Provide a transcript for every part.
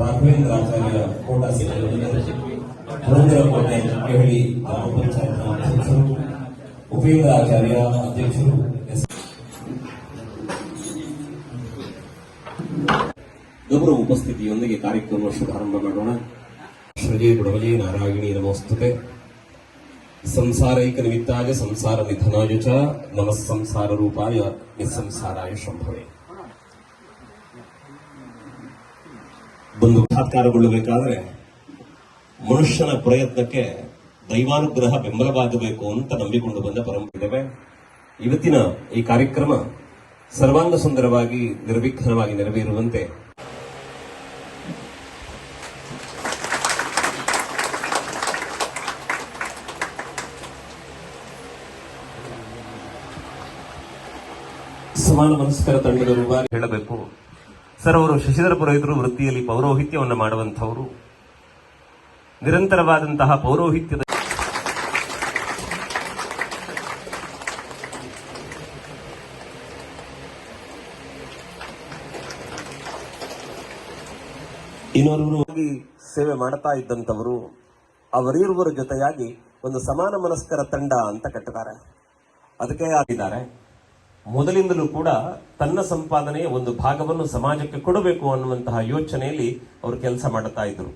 ರಾಘವೇಂದ್ರ ಆಚಾರ್ಯ ಕೋಟ ಪುರಂದರಕೋಟೆ ಕೇಳಿ ಗ್ರಾಮ ಪಂಚಾಯತ್ ಅಧ್ಯಕ್ಷರು ಉಪೇಂದ್ರ ಆಚಾರ್ಯ ಅಧ್ಯಕ್ಷರು ಎಸ್. ಗೌರವ ಉಪಸ್ಥಿತಿಯೊಂದಿಗೆ ಕಾರ್ಯಕ್ರಮ ಶುಭಾರಂಭ ಮಾಡೋಣ. ಶ್ರಜೆ ಬುಡವಜೆ ನಾರಾಯಣಿ ನಮೋಸ್ತುತೆ. ಸಂಸಾರೈಕ ನಿಮಿತ್ತಾಯ ಸಂಸಾರ ನಿಧನಾಯ ಚ ನಮಸ್ಸಂಸಾರ ಸಂಸಾರ ರೂಪಾಯ ನಿಸ್ಸಂಸಾರಾಯ ಶಂಭವೇ. ಬಂದು ಸಾಕಾರಗೊಳ್ಳಬೇಕಾದ್ರೆ ಮನುಷ್ಯನ ಪ್ರಯತ್ನಕ್ಕೆ ದೈವಾನುಗ್ರಹ ಬೆಂಬಲವಾಗಬೇಕು ಅಂತ ನಂಬಿಕೊಂಡು ಬಂದ ಪರಂಪರೆ ಇವತ್ತಿನ ಈ ಕಾರ್ಯಕ್ರಮ ಸರ್ವಾಂಗ ಸುಂದರವಾಗಿ ನಿರ್ವಿಘ್ನವಾಗಿ ನೆರವೇರುವಂತೆ ಸಮಾನ ಮನಸ್ಕರ ತಂಡದ ರೂಪಾಯಿ ಹೇಳಬೇಕು. ಸರ್, ಅವರು ಶಶಿಧರ ಪುರೋಹಿತರು ವೃತ್ತಿಯಲ್ಲಿ ಪೌರೋಹಿತ್ಯವನ್ನು ಮಾಡುವಂಥವರು. ನಿರಂತರವಾದಂತಹ ಪೌರೋಹಿತ್ಯದ ಇನ್ನೋರ್ವರು ಸೇವೆ ಮಾಡ್ತಾ ಇದ್ದಂಥವರು ಅವರಿರುವರ ಜೊತೆಯಾಗಿ ಒಂದು ಸಮಾನ ಮನಸ್ಕರ ತಂಡ ಅಂತ ಕಟ್ಟಿದ್ದಾರೆ. ಅದಕ್ಕೆ ಆಗಿದ್ದಾರೆ ಮೊದಲಿಂದಲೂ ಕೂಡ ತನ್ನ ಸಂಪಾದನೆಯ ಒಂದು ಭಾಗವನ್ನು ಸಮಾಜಕ್ಕೆ ಕೊಡಬೇಕು ಅನ್ನುವಂತಹ ಯೋಚನೆಯಲ್ಲಿ ಅವರು ಕೆಲಸ ಮಾಡುತ್ತಾ ಇದ್ರು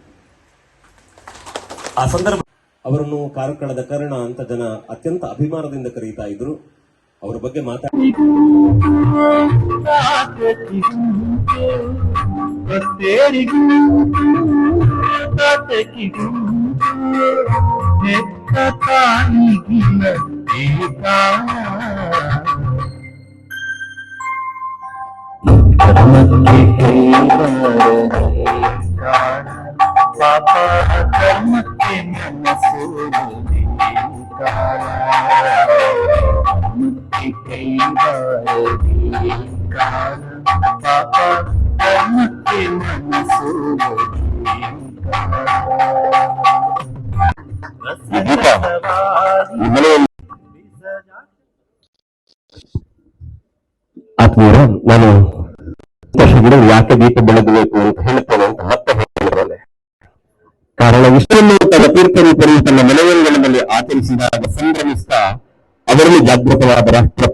ಆ ಸಂದರ್ಭ ಅವರನ್ನು ಕಾರ್ಕಳದ ಕರ್ಣ ಅಂತ ಜನ ಅತ್ಯಂತ ಅಭಿಮಾನದಿಂದ ಕರೀತಾ ಇದ್ರು. ಅವರ ಬಗ್ಗೆ ಮಾತಾಡಿ ಧರ್ಮಕ್ಕೆ ಕೈವಾರದೆ ಕಾರಣ ಪಾಪ ಧರ್ಮಕ್ಕೆ ಮನಸೋಲದೆ ಕಾರಣ ಧರ್ಮಕ್ಕೆ ಕೈವಾರದೆ ಕಾರಣ ಪಾಪ ಧರ್ಮಕ್ಕೆ ಮನಸೋಲದೆ ಆತ್ಮೀಯರ ನಾನು ವರ್ಷಗಳು ಯಾಕೆ ದೀಪ ಬೆಳಗಬೇಕು ಅಂತ ಹೇಳ್ತೇನೆ ಅಂತ ಮತ್ತೆ ಹೇಳಿದ್ದೇನೆ ಕಾರಣ ಇಷ್ಟನ್ನು ತನ್ನ ತೀರ್ಥರೂಪರು ತನ್ನ ಮನೆಯಂಗಣದಲ್ಲಿ ಆಚರಿಸಿದಾಗ ಸಂಭ್ರಮಿಸ್ತಾ ಅವರಲ್ಲಿ ಜಾಗೃತವಾದ ರಾಷ್ಟ್ರ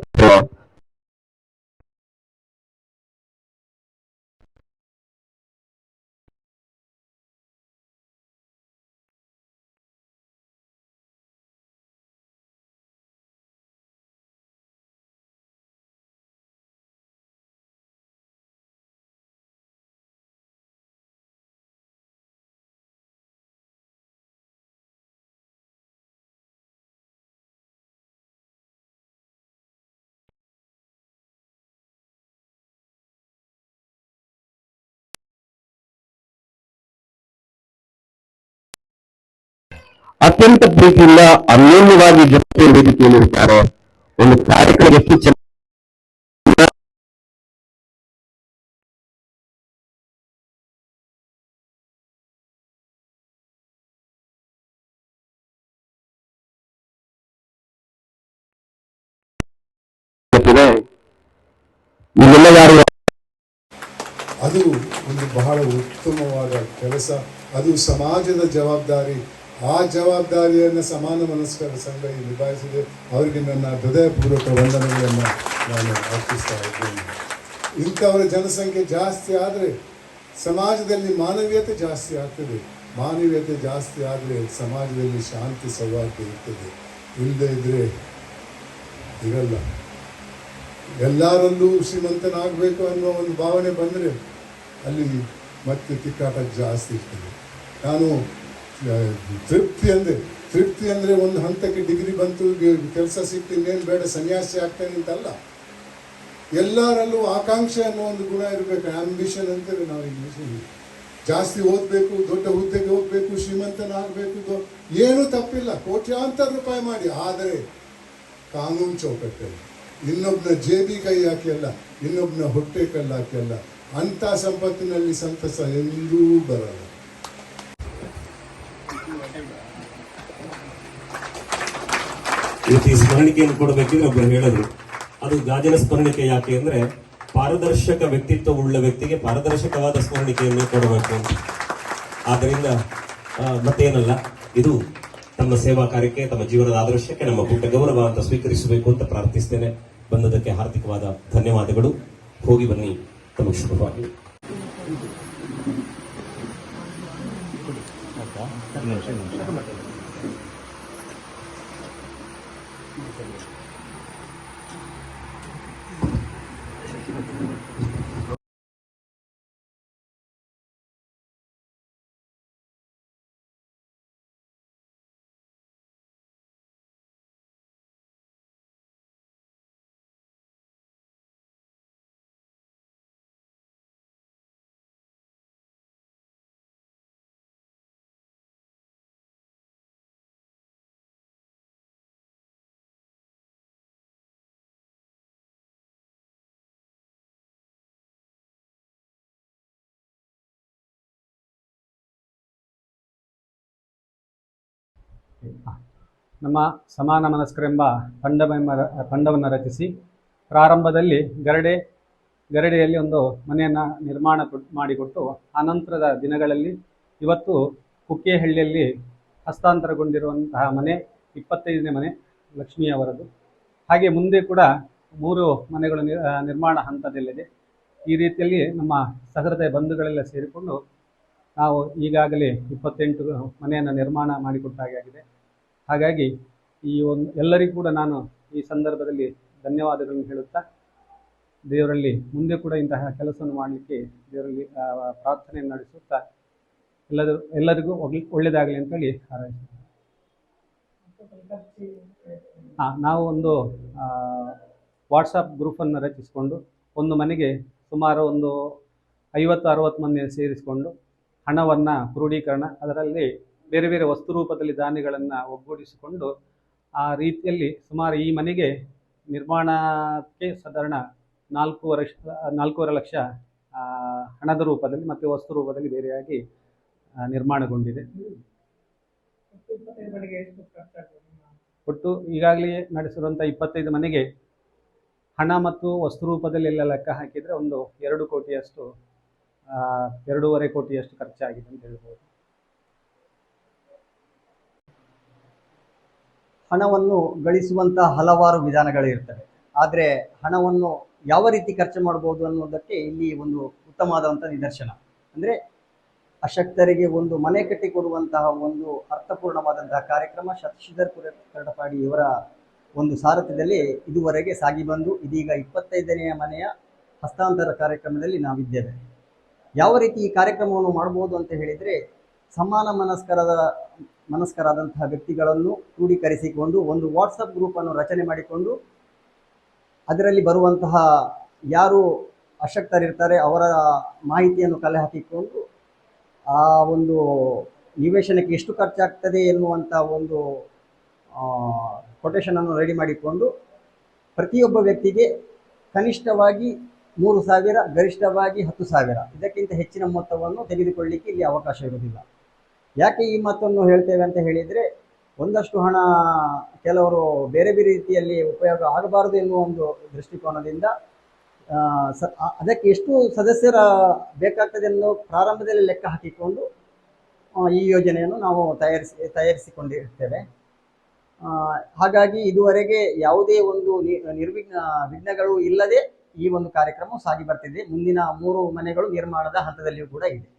ಅತ್ಯಂತ ಪ್ರೀತಿಯಿಂದ ಅನ್ಯೋನ್ಯವಾಗಿ ಜೊತೆ ವೇದಿಕೆಯಲ್ಲಿರ್ತಾರೆ ಒಂದು ಕಾರ್ಯಕ್ರಮ ಎಷ್ಟು ಚೆನ್ನಾಗಿ ಗೊತ್ತಿದೆ? ಇಲ್ಲೆಲ್ಲ ಯಾರು? ಅದು ಒಂದು ಬಹಳ ಉತ್ತಮವಾದ ಕೆಲಸ. ಅದು ಸಮಾಜದ ಜವಾಬ್ದಾರಿ. ಆ ಜವಾಬ್ದಾರಿಯನ್ನು ಸಮಾನ ಮನಸ್ಕರ ಸಂಘ ನಿಭಾಯಿಸಿದೆ. ಅವರಿಗೆ ನನ್ನ ಹೃದಯಪೂರ್ವಕ ವಂದನೆಗಳನ್ನು ನಾನು ಅರ್ಪಿಸ್ತಾ ಇದ್ದೇನೆ. ಇಂಥವರ ಜನಸಂಖ್ಯೆ ಜಾಸ್ತಿ ಆದರೆ ಸಮಾಜದಲ್ಲಿ ಮಾನವೀಯತೆ ಜಾಸ್ತಿ ಆಗ್ತದೆ. ಮಾನವೀಯತೆ ಜಾಸ್ತಿ ಆದರೆ ಸಮಾಜದಲ್ಲಿ ಶಾಂತಿ ಸೌಹಾರ್ದ ಇರ್ತದೆ. ಇಲ್ಲದೇ ಇದ್ದರೆ ಇರಲ್ಲ. ಎಲ್ಲರಲ್ಲೂ ಶ್ರೀಮಂತನಾಗಬೇಕು ಅನ್ನೋ ಒಂದು ಭಾವನೆ ಬಂದರೆ ಅಲ್ಲಿ ಮತ್ತೆ ತಿಕ್ಕಾಟ ಜಾಸ್ತಿ ಇರ್ತದೆ. ನಾನು ತೃಪ್ತಿ ಅಂದರೆ ತೃಪ್ತಿ ಅಂದರೆ ಒಂದು ಹಂತಕ್ಕೆ ಡಿಗ್ರಿ ಬಂತು ಕೆಲಸ ಸಿಕ್ತು, ಇನ್ನೇನು ಬೇಡ, ಸನ್ಯಾಸಿ ಆಗ್ತೇನೆ ಅಂತಲ್ಲ. ಎಲ್ಲರಲ್ಲೂ ಆಕಾಂಕ್ಷೆ ಅನ್ನೋ ಒಂದು ಗುಣ ಇರಬೇಕು ಆಂಬಿಷನ್ ಅಂತೇವೆ ನಾವು ಇಂಗ್ಲೀಷಲ್ಲಿ ಜಾಸ್ತಿ ಓದಬೇಕು, ದೊಡ್ಡ ಹುದ್ದೆಗೆ ಹೋಗಬೇಕು ಶ್ರೀಮಂತನಾಗಬೇಕು ಏನೂ ತಪ್ಪಿಲ್ಲ, ಕೋಟ್ಯಾಂತರ ರೂಪಾಯಿ ಮಾಡಿ, ಆದರೆ ಕಾನೂನು ಚೌಕಟ್ಟಲ್ಲಿ ಇನ್ನೊಬ್ಬನ ಜೇಬಿ ಕೈ ಹಾಕಿಯಲ್ಲ ಇನ್ನೊಬ್ಬನ ಹೊಟ್ಟೆ ಕಲ್ಲು ಹಾಕಿಯಲ್ಲ ಅಂಥ ಸಂಪತ್ತಿನಲ್ಲಿ ಸಂತಸ ಎಂದೂ ಬರಲ್ಲ. ಇವತ್ತು ಈ ಸ್ಮರಣಿಕೆಯನ್ನು ಕೊಡಬೇಕಿದ್ರೆ ಒಬ್ಬರು ಹೇಳಿದ್ರು. ಅದು ಗಾಜಿನ ಸ್ಮರಣಿಕೆ ಯಾಕೆ ಅಂದ್ರೆ ಪಾರದರ್ಶಕ ವ್ಯಕ್ತಿತ್ವ ಉಳ್ಳ ವ್ಯಕ್ತಿಗೆ ಪಾರದರ್ಶಕವಾದ ಸ್ಮರಣಿಕೆಯನ್ನು ಕೊಡಬೇಕು ಅಂತ. ಆದ್ದರಿಂದ ಮತ್ತೇನಲ್ಲ, ಇದು ತಮ್ಮ ಸೇವಾ ಕಾರ್ಯಕ್ಕೆ, ತಮ್ಮ ಜೀವನದ ಆದರ್ಶಕ್ಕೆ, ನಮ್ಮ ಪುಟ್ಟ ಗೌರವ ಅಂತ ಸ್ವೀಕರಿಸಬೇಕು ಅಂತ ಪ್ರಾರ್ಥಿಸ್ತೇನೆ. ಬಂದದಕ್ಕೆ ಹಾರ್ದಿಕವಾದ ಧನ್ಯವಾದಗಳು. ಹೋಗಿ ಬನ್ನಿ, ತಮಗೆ ಶುಭವಾಗಲಿ. ನಮ್ಮ ಸಮಾನ ಮನಸ್ಕರೆಂಬ ತಂಡವೆಂಬ ತಂಡವನ್ನು ರಚಿಸಿ ಪ್ರಾರಂಭದಲ್ಲಿ ಗರಡೆ, ಗರಡೆಯಲ್ಲಿ ಒಂದು ಮನೆಯನ್ನು ನಿರ್ಮಾಣ ಕೊಟ್- ಮಾಡಿಕೊಟ್ಟು ಆನಂತರದ ದಿನಗಳಲ್ಲಿ ಇವತ್ತು ಕುಕ್ಕೆಹಳ್ಳಿಯಲ್ಲಿ ಹಸ್ತಾಂತರಗೊಂಡಿರುವಂತಹ ಮನೆ, ಇಪ್ಪತ್ತೈದನೇ ಮನೆ ಲಕ್ಷ್ಮಿಯವರದು. ಹಾಗೆ ಮುಂದೆ ಕೂಡ ಮೂರು ಮನೆಗಳು ನಿರ್ಮಾಣ ಹಂತದಲ್ಲಿದೆ. ಈ ರೀತಿಯಲ್ಲಿ ನಮ್ಮ ಸಹೃದಯ ಬಂಧುಗಳೆಲ್ಲ ಸೇರಿಕೊಂಡು ನಾವು ಈಗಾಗಲೇ ಇಪ್ಪತ್ತೆಂಟು ಮನೆಯನ್ನು ನಿರ್ಮಾಣ ಮಾಡಿಕೊಟ್ಟಾಗೆ ಆಗಿದೆ. ಹಾಗಾಗಿ ಈ ಒಂದು ಎಲ್ಲರಿಗೂ ಕೂಡ ನಾನು ಈ ಸಂದರ್ಭದಲ್ಲಿ ಧನ್ಯವಾದಗಳನ್ನು ಹೇಳುತ್ತಾ, ದೇವರಲ್ಲಿ ಮುಂದೆ ಕೂಡ ಇಂತಹ ಕೆಲಸವನ್ನು ಮಾಡಲಿಕ್ಕೆ ದೇವರಲ್ಲಿ ಪ್ರಾರ್ಥನೆಯನ್ನು ನಡೆಸುತ್ತಾ ಎಲ್ಲರೂ, ಎಲ್ಲರಿಗೂ ಒಳ್ಳೆ- ಒಳ್ಳೆಯದಾಗಲಿ ಅಂತೇಳಿ ಹಾರೈಸ್ತೀನಿ ಹಾಂ ನಾವು ಒಂದು ವಾಟ್ಸಪ್ ಗ್ರೂಪನ್ನು ರಚಿಸಿಕೊಂಡು ಒಂದು ಮನೆಗೆ ಸುಮಾರು ಒಂದು ಐವತ್ತು, ಅರವತ್ತು ಮಂದಿ ಸೇರಿಸಿಕೊಂಡು ಹಣವನ್ನು ಕ್ರೋಢೀಕರಣ ಅದರಲ್ಲಿ ಬೇರೆ ಬೇರೆ ವಸ್ತು ರೂಪದಲ್ಲಿ ದಾನಿಗಳನ್ನು ಒಗ್ಗೂಡಿಸಿಕೊಂಡು ಆ ರೀತಿಯಲ್ಲಿ ಸುಮಾರು ಈ ಮನೆಗೆ ನಿರ್ಮಾಣಕ್ಕೆ ಸಾಧಾರಣ ನಾಲ್ಕೂವರೆ ನಾಲ್ಕೂವರೆ ಲಕ್ಷ ಹಣದ ರೂಪದಲ್ಲಿ ಮತ್ತು ವಸ್ತು ರೂಪದಲ್ಲಿ ಬೇರೆಯಾಗಿ ನಿರ್ಮಾಣಗೊಂಡಿದೆ. ಒಟ್ಟು ಈಗಾಗಲೇ ನಡೆಸಿರುವಂಥ ಇಪ್ಪತ್ತೈದು ಮನೆಗೆ ಹಣ ಮತ್ತು ವಸ್ತು ರೂಪದಲ್ಲಿ ಎಲ್ಲ ಲೆಕ್ಕ ಹಾಕಿದರೆ ಒಂದು ಎರಡು ಕೋಟಿಯಷ್ಟು ಎರಡೂವರೆ ಕೋಟಿಯಷ್ಟು ಖರ್ಚಾಗಿದೆ ಅಂತ ಹೇಳ್ಬೋದು. ಹಣವನ್ನು ಗಳಿಸುವಂತಹ ಹಲವಾರು ವಿಧಾನಗಳಿರ್ತವೆ ಆದರೆ ಹಣವನ್ನು ಯಾವ ರೀತಿ ಖರ್ಚು ಮಾಡಬಹುದು ಅನ್ನೋದಕ್ಕೆ ಇಲ್ಲಿ ಒಂದು ಉತ್ತಮವಾದಂಥ ನಿದರ್ಶನ. ಅಂದರೆ ಅಶಕ್ತರಿಗೆ ಒಂದು ಮನೆ ಕಟ್ಟಿಕೊಡುವಂತಹ ಒಂದು ಅರ್ಥಪೂರ್ಣವಾದಂತಹ ಕಾರ್ಯಕ್ರಮ ಶಶಿಧರ್ ಪುರ ಕರಡಪಾಡಿ ಇವರ ಒಂದು ಸಾರಥ್ಯದಲ್ಲಿ ಇದುವರೆಗೆ ಸಾಗಿ ಬಂದು ಇದೀಗ ಇಪ್ಪತ್ತೈದನೆಯ ಮನೆಯ ಹಸ್ತಾಂತರ ಕಾರ್ಯಕ್ರಮದಲ್ಲಿ ನಾವಿದ್ದೇವೆ. ಯಾವ ರೀತಿ ಈ ಕಾರ್ಯಕ್ರಮವನ್ನು ಮಾಡಬಹುದು ಅಂತ ಹೇಳಿದರೆ ಸಮಾನ ಮನಸ್ಕರದ ಮನಸ್ಕರಾದಂತಹ ವ್ಯಕ್ತಿಗಳನ್ನು ಕ್ರೋಢೀಕರಿಸಿಕೊಂಡು ಒಂದು ವಾಟ್ಸಪ್ ಗ್ರೂಪನ್ನು ರಚನೆ ಮಾಡಿಕೊಂಡು ಅದರಲ್ಲಿ ಬರುವಂತಹ ಯಾರು ಅಶಕ್ತರಿರ್ತಾರೆ ಅವರ ಮಾಹಿತಿಯನ್ನು ಕಲೆ ಹಾಕಿಕೊಂಡು ಆ ಒಂದು ನಿವೇಶನಕ್ಕೆ ಎಷ್ಟು ಖರ್ಚಾಗ್ತದೆ ಎನ್ನುವಂಥ ಒಂದು ಕೊಟೇಶನನ್ನು ರೆಡಿ ಮಾಡಿಕೊಂಡು ಪ್ರತಿಯೊಬ್ಬ ವ್ಯಕ್ತಿಗೆ ಕನಿಷ್ಠವಾಗಿ ಮೂರು ಸಾವಿರ, ಗರಿಷ್ಠವಾಗಿ ಹತ್ತು ಸಾವಿರ. ಇದಕ್ಕಿಂತ ಹೆಚ್ಚಿನ ಮೊತ್ತವನ್ನು ತೆಗೆದುಕೊಳ್ಳಿಕ್ಕೆ ಇಲ್ಲಿ ಅವಕಾಶ ಇರುವುದಿಲ್ಲ. ಯಾಕೆ ಈ ಮಾತನ್ನು ಹೇಳ್ತೇವೆ ಅಂತ ಹೇಳಿದರೆ, ಒಂದಷ್ಟು ಹಣ ಕೆಲವರು ಬೇರೆ ಬೇರೆ ರೀತಿಯಲ್ಲಿ ಉಪಯೋಗ ಆಗಬಾರದು ಎನ್ನುವ ಒಂದು ದೃಷ್ಟಿಕೋನದಿಂದ ಸ- ಅದಕ್ಕೆ ಎಷ್ಟು ಸದಸ್ಯರ ಬೇಕಾಗ್ತದೆ ಅನ್ನೋ ಪ್ರಾರಂಭದಲ್ಲಿ ಲೆಕ್ಕ ಹಾಕಿಕೊಂಡು ಈ ಯೋಜನೆಯನ್ನು ನಾವು ತಯಾರಿಸಿ, ತಯಾರಿಸಿಕೊಂಡಿರ್ತೇವೆ. ಹಾಗಾಗಿ ಇದುವರೆಗೆ ಯಾವುದೇ ಒಂದು ನಿರ್ವಿಘ್ನ ವಿಘ್ನಗಳು ಇಲ್ಲದೆ ಈ ಒಂದು ಕಾರ್ಯಕ್ರಮ ಸಾಗಿ ಬರ್ತಿದೆ. ಮುಂದಿನ ಮೂರು ಮನೆಗಳು ನಿರ್ಮಾಣದ ಹಂತದಲ್ಲಿಯೂ ಕೂಡ ಇದೆ.